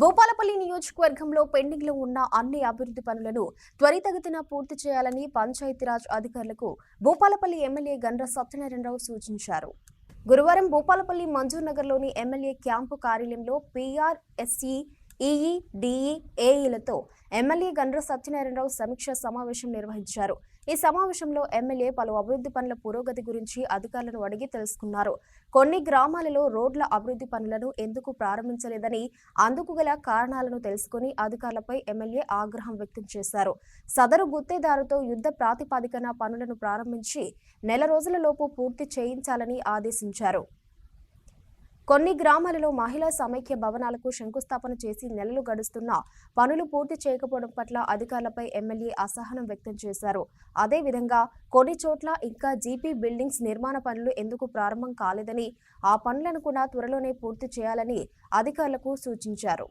భూపాలపల్లి నియోజకవర్గంలో పెండింగ్లో ఉన్న అన్ని అభివృద్ధి పనులను త్వరితగతిన పూర్తి చేయాలని పంచాయతీరాజ్ అధికారులకు భూపాలపల్లి ఎమ్మెల్యే గండ్ర సత్యనారాయణరావు సూచించారు. గురువారం భూపాలపల్లి మంజూర్ నగర్లోని ఎమ్మెల్యే క్యాంపు కార్యాలయంలో పీఆర్ఎస్ఈ ఈఈ డిఈ ఏఈలతో ఎమ్మెల్యే గండ్ర సత్యనారాయణరావు సమీక్ష సమావేశం నిర్వహించారు. ఈ సమావేశంలో ఎమ్మెల్యే పలు అభివృద్ధి పనుల పురోగతి గురించి అధికారులను అడిగి తెలుసుకున్నారు. కొన్ని గ్రామాలలో రోడ్ల అభివృద్ధి పనులను ఎందుకు ప్రారంభించలేదని అందుకు గల కారణాలను తెలుసుకుని అధికారులపై ఎమ్మెల్యే ఆగ్రహం వ్యక్తం చేశారు. సదరు గుత్తేదారుతో యుద్ధ ప్రాతిపాదికన పనులను ప్రారంభించి నెల రోజులలోపు పూర్తి చేయించాలని ఆదేశించారు. కొన్ని గ్రామాలలో మహిళా సమైక్య భవనాలకు శంకుస్థాపన చేసి నెలలు గడుస్తున్నా పనులు పూర్తి చేయకపోవడం పట్ల అధికారులపై ఎమ్మెల్యే అసహనం వ్యక్తం చేశారు. అదేవిధంగా కొన్ని చోట్ల ఇంకా జీపీ బిల్డింగ్స్ నిర్మాణ పనులు ఎందుకు ప్రారంభం కాలేదని ఆ పనులను కూడా త్వరలోనే పూర్తి చేయాలని అధికారులకు సూచించారు.